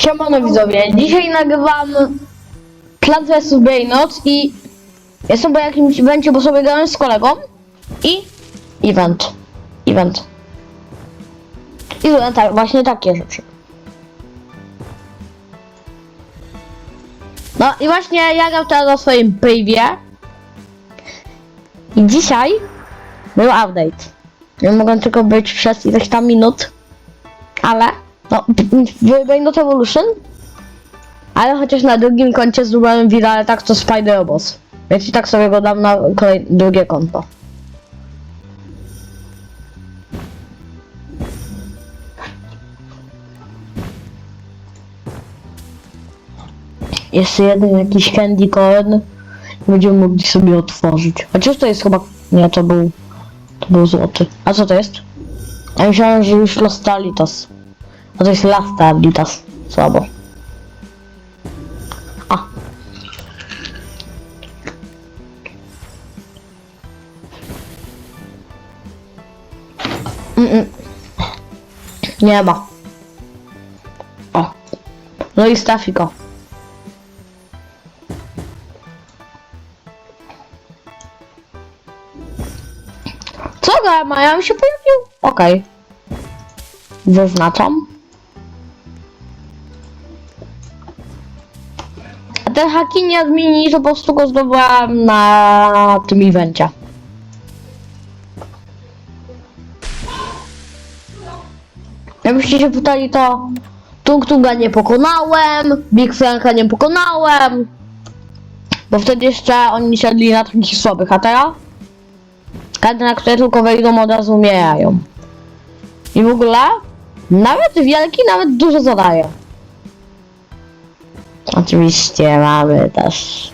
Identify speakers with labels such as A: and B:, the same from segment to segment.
A: Siemano widzowie, dzisiaj nagrywam Plant vs Brainot i jestem po jakimś evencie, bo sobie grałem z kolegą i event, event. I tak, właśnie takie rzeczy. No i właśnie ja gram teraz o swoim privie i dzisiaj był update. Nie mogę tylko być przez ileś tam minut, ale no, w Brainot Evolution ale chociaż na drugim koncie zrobiłem wideo tak co Spider Boss. Więc i tak sobie go dam na kolej, drugie konto. Jeszcze jeden jakiś candy corn. Będziemy mogli sobie otworzyć. Chociaż to jest chyba... Nie, to był... To był złoty. A co to jest? Ja myślałem, że już Lostalitas. A to jest Lastalitas. Słabo. A. Mm-mm. Nie ma. O. No i stafiko. Co Maja się pojawił? Okej. Zaznaczam. A ten haki nie zmieni, to po prostu go zdobyłam na tym evencie. Jakbyście się pytali, to Tung nie pokonałem, Big Franka nie pokonałem, bo wtedy jeszcze oni siadli na takich słabych, a teraz każdy, na które tylko wejdą, od razu umierają. I w ogóle nawet wielki, nawet dużo zadaje. Oczywiście mamy też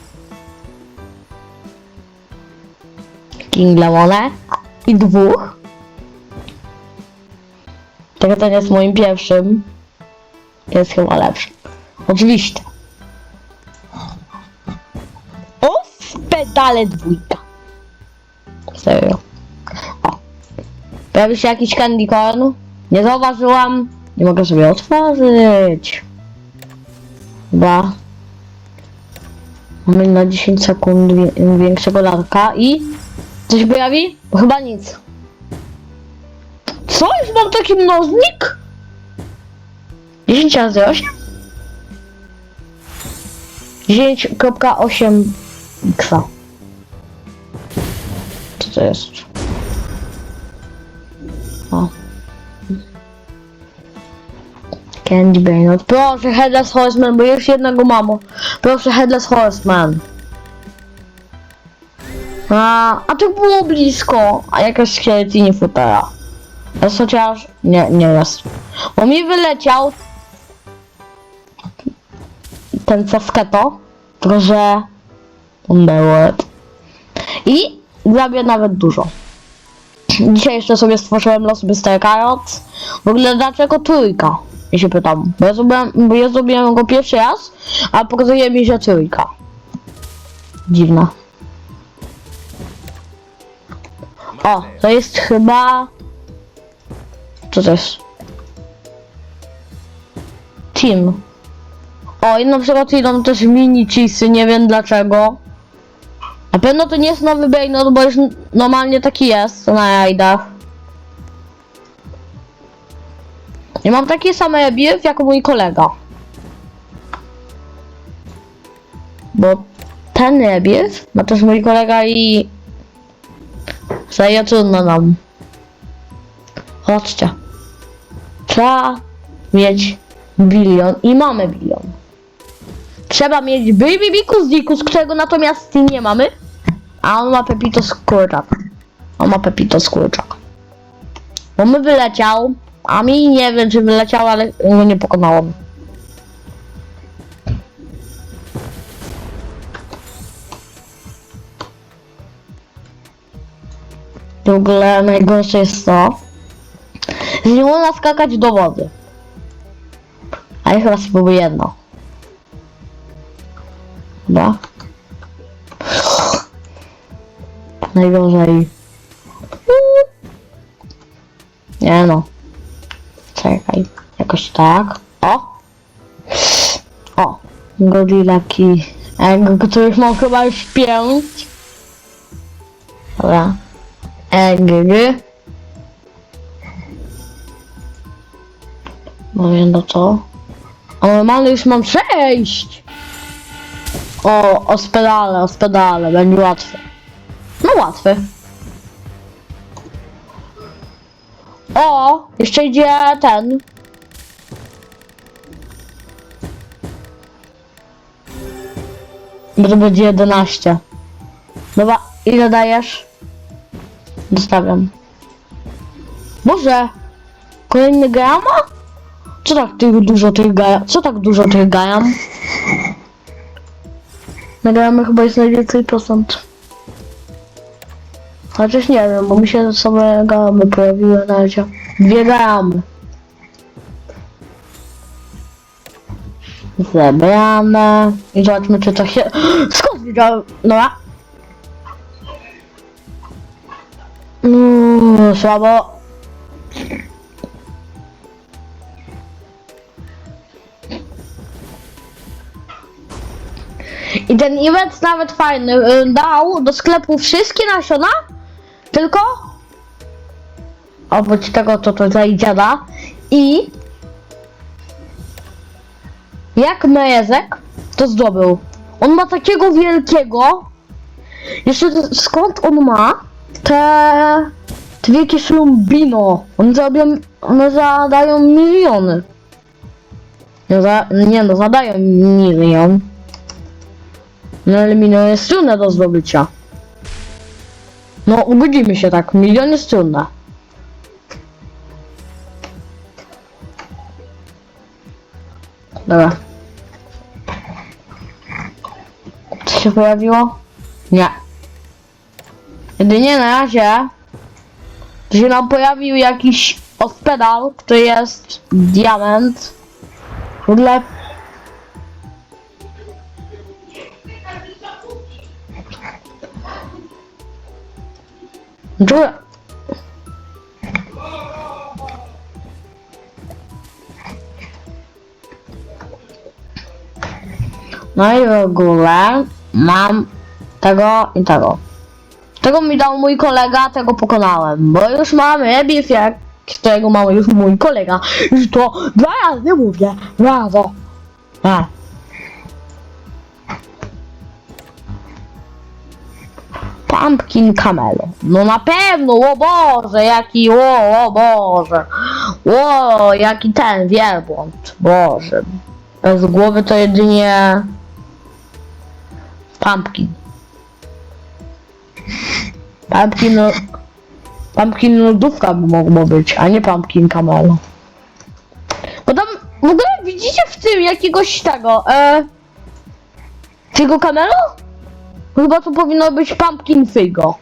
A: King Lemonę i dwóch. Tego ten jest moim pierwszym. Jest chyba lepszy. Oczywiście. Off pedale dwójka. Serio. O. Pojawi się jakiś candy corn. Nie zauważyłam. Nie mogę sobie otworzyć. Chyba. Mamy na 10 sekund większego larka i coś pojawi? Chyba nic. Co? Już mam taki mnożnik? 10 razy 8? 10.8 x. Co to jest? O. Candy Brainot. Proszę, Headless Horseman, bo już jednego mamo. Proszę, Headless Horseman. A, a to było blisko. A jakaś szkielety futera. Jest chociaż... Nie, nie jest. Bo mi wyleciał... Ten. Tylko, że... Underworld. I zabiję nawet dużo. Dzisiaj jeszcze sobie stworzyłem los Mr. Carrot. W ogóle dlaczego trójka? Ja się pytam. Bo ja zrobiłem, bo ja zrobiłem go pierwszy raz, a pokazuje mi, że trójka. Dziwna. O, to jest chyba... Co to jest? Team. O, i na przykład idą też mini cheesy, nie wiem dlaczego. Na pewno to nie jest nowy Baynot, bo już normalnie taki jest na rajdach. I mam takie same biew jak mój kolega. Bo ten rebiew ma też mój kolega i Zaje trudno nam. Chodźcie. Trzeba mieć bilion i mamy bilion. Trzeba mieć Baby Bikus Dikus, którego natomiast nie mamy. A on ma Pepito Skurczak. On ma Pepito Skurczak. Bo my wyleciał, a mi nie wiem czy wyleciał, ale go nie pokonałem. W ogóle najgorsze jest to, że nie można skakać do wody. A ja chyba spróbuję jedno. Chyba. Najgorzej. Nie no. Czekaj. Jakoś tak. O! Gorilla Key. Egg, których mam chyba już pięć. Dobra. Egg. No wiem no co. A normalnie już mam sześć. O, o spedale, o spedale, będzie łatwe. No łatwe. O, jeszcze idzie ten. Bo to będzie 11. Dobra, ile dajesz? Dostawiam. Boże! Kolejny gama? Co tak tych dużo tych gajam? Co tak dużo tych gajam? Na chyba jest najwięcej procent. Chociaż nie wiem, bo mi się same gamy pojawiły na razie. Dwie gamy. Zebrane. I zobaczmy, czy to się... Skąd wiedziałem? Dobra. Mm, słabo. I ten event nawet fajny. y, Dał do sklepu wszystkie nasiona, tylko oprócz tego to tutaj dziada i jak Mejezek to zdobył. On ma takiego wielkiego. Jeszcze skąd on ma te, te wielkie szlumbino? One zadają, one zadają miliony. Nie, za, nie no, zadają milion. No ale milion jest trudne do zdobycia. No, ugodzimy się tak, milion jest trudne. Dobra. Co się pojawiło? Nie. Jedynie na razie się nam pojawił jakiś ospedal, który jest diament. W Czuję. No i w ogóle mam tego i tego. Tego mi dał mój kolega, tego pokonałem. Bo już mamy bifiek, którego ma już mój kolega. Już to dwa razy mówię. Brawo. A. Pumpkin Camelo. No na pewno, o Boże, jaki, o, o Boże. O, jaki ten wielbłąd. Boże. Bez głowy to jedynie Pumpkin. Pumpkin, no- pumpkin lodówka by mogło być, a nie Pumpkin Camelo. Bo tam w ogóle widzicie w tym jakiegoś tego, e... Tego? Chyba to powinno być Pumpkin Figo.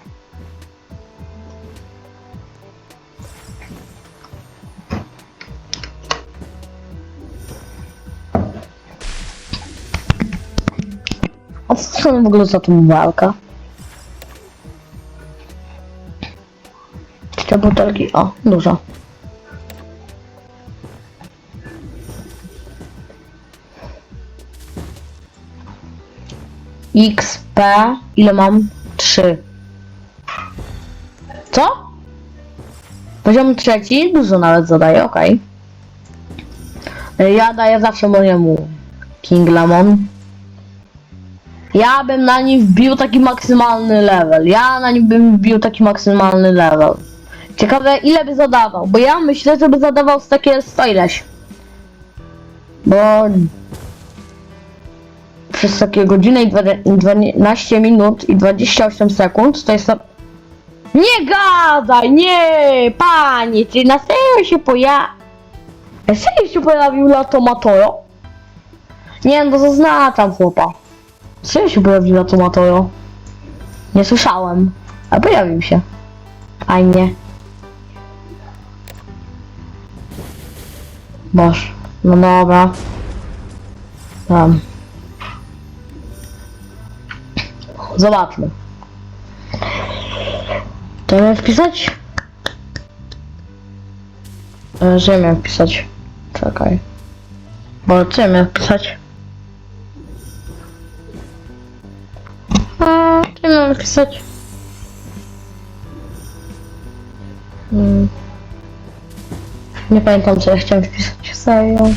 A: A co w ogóle za tą walka? Czy te butelki? O, dużo. XP, ile mam? 3. Co? Poziom trzeci, dużo nawet zadaję, okej. Y, Ja daję zawsze mojemu King Lemon. Ja bym na nim wbił taki maksymalny level. Ja na nim bym wbił taki maksymalny level. Ciekawe ile by zadawał, bo ja myślę, że by zadawał z takie 100 ileś. Bo przez takie godzinę i dwa- 12 minut i 28 sekund to jest to... Nie gadaj, nie, panie, czy na serio się poja... Na serio się pojawił Lato Matoro? Nie, no zaznaczam chłopa. Serio się pojawił Lato Matoro? Nie słyszałem, a pojawił się. Fajnie. Boż, no dobra. Tam. Zobaczmy. To miałem wpisać? E, że ja miałem wpisać? Czekaj. Bo co ja miałem wpisać? A, co ja miałem wpisać? Hmm. Nie pamiętam co ja chciałem wpisać. Serio.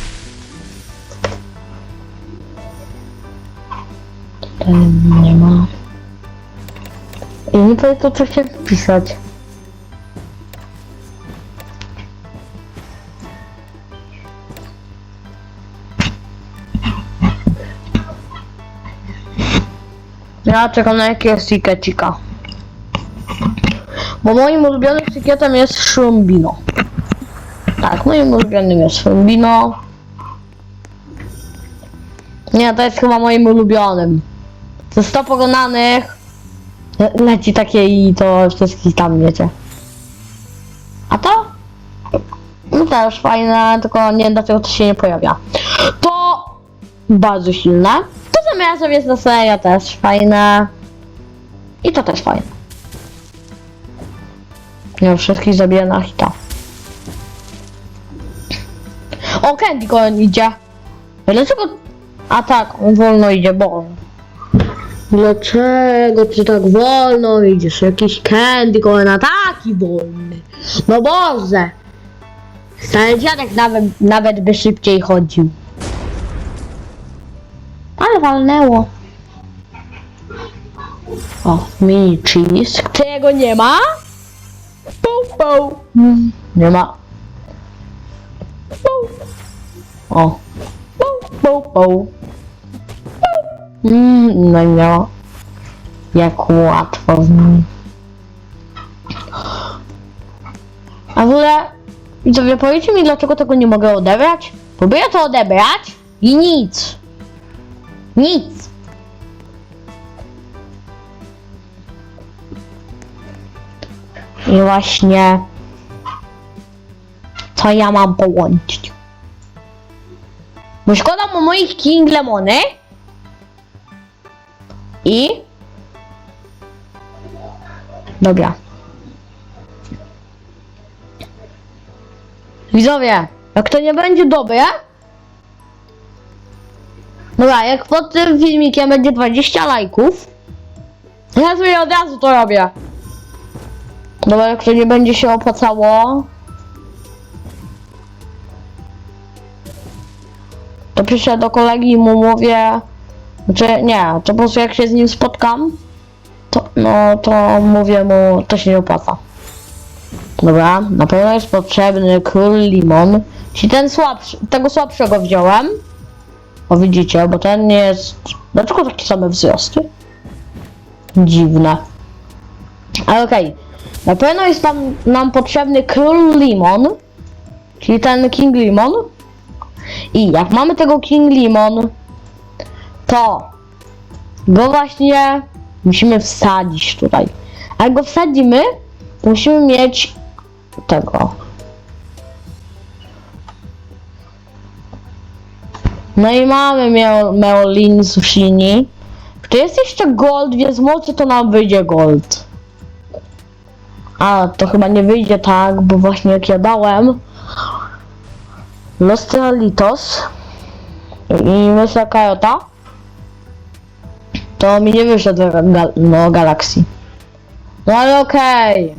A: Tutaj nie ma. I nie pamiętam co chciałem wpisać. Ja czekam na jakiegoś tikecika. Bo moim ulubionym tiketem jest Szrumbino. Tak, moim ulubionym jest Szrumbino. Nie, to jest chyba moim ulubionym. Ze 100 pogonanych le- leci takie i to wszystkich tam wiecie. A to? No też fajne, tylko nie dlaczego to się nie pojawia. To bardzo silne. To zamiast jest na serio też fajne. I to też fajne. Nie wszystkich zabiję na hita. O, Candy Coin idzie. Dlaczego? A tak, on wolno idzie, bo. Dlaczego ty tak wolno idziesz? Jakiś Candy Coin, a taki wolny. No Boże. Stary dziadek nawet, nawet by szybciej chodził. Ale walnęło. O, mini cheese. Czego nie ma? Poł, poł. Mm, Nie ma. Poł. O. Poł, poł, poł. Mm, no miała. Jak łatwo z nim. A w ogóle, widzowie, powiedzcie mi, dlaczego tego nie mogę odebrać? Próbuję to odebrać i nic. Nic. I właśnie co ja mam połączyć? Bo szkoda mu moich King Lemony i dobra. Widzowie, jak to nie będzie dobre, Dobra, jak pod tym filmikiem będzie 20 lajków, ja sobie od razu to robię. Dobra, jak to nie będzie się opłacało, to piszę do kolegi i mu mówię, że nie, to po prostu jak się z nim spotkam, to, no to mówię mu, to się nie opłaca. Dobra, na pewno jest potrzebny król limon, czyli ten słabszy, tego słabszego wziąłem. O widzicie, bo ten jest... Dlaczego takie same wzrosty? Dziwne. Ale okej. Na pewno jest nam, nam potrzebny król limon. Czyli ten king limon. I jak mamy tego king limon, to go właśnie musimy wsadzić tutaj. A jak go wsadzimy, to musimy mieć tego. No i mamy Meo- Meolin Sushini. Tu jest jeszcze gold, więc może to nam wyjdzie gold. A, to chyba nie wyjdzie tak, bo właśnie jak ja dałem Los Tralitos i Mysla Kajota, to mi nie wyszedł gal no, Galaxy. No ale okej.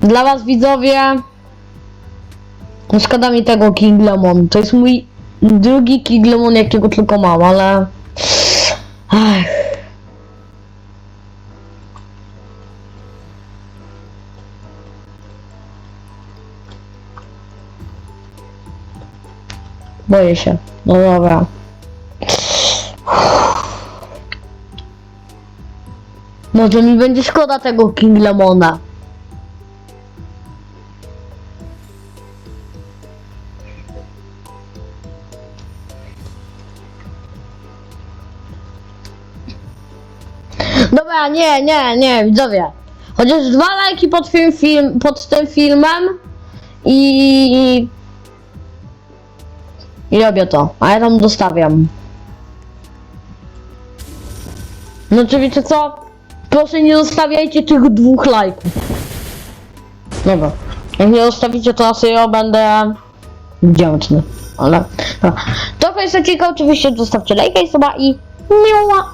A: Dla was widzowie, no szkoda mi tego King Lemon. To jest mój drugi King Lemon, jakiego tylko mam, ale... Ach. Boję się. No dobra. No to mi będzie szkoda tego King Lemona. Dobra, nie, nie, nie, widzowie. Chociaż dwa lajki pod tym, film, pod tym filmem i... I robię to, a ja tam dostawiam. No czy wiecie co? Proszę nie zostawiajcie tych dwóch lajków. Dobra. Jak nie zostawicie, to na serio będę wdzięczny. Ale... To jest odcinka, oczywiście zostawcie lajka i suba i miła.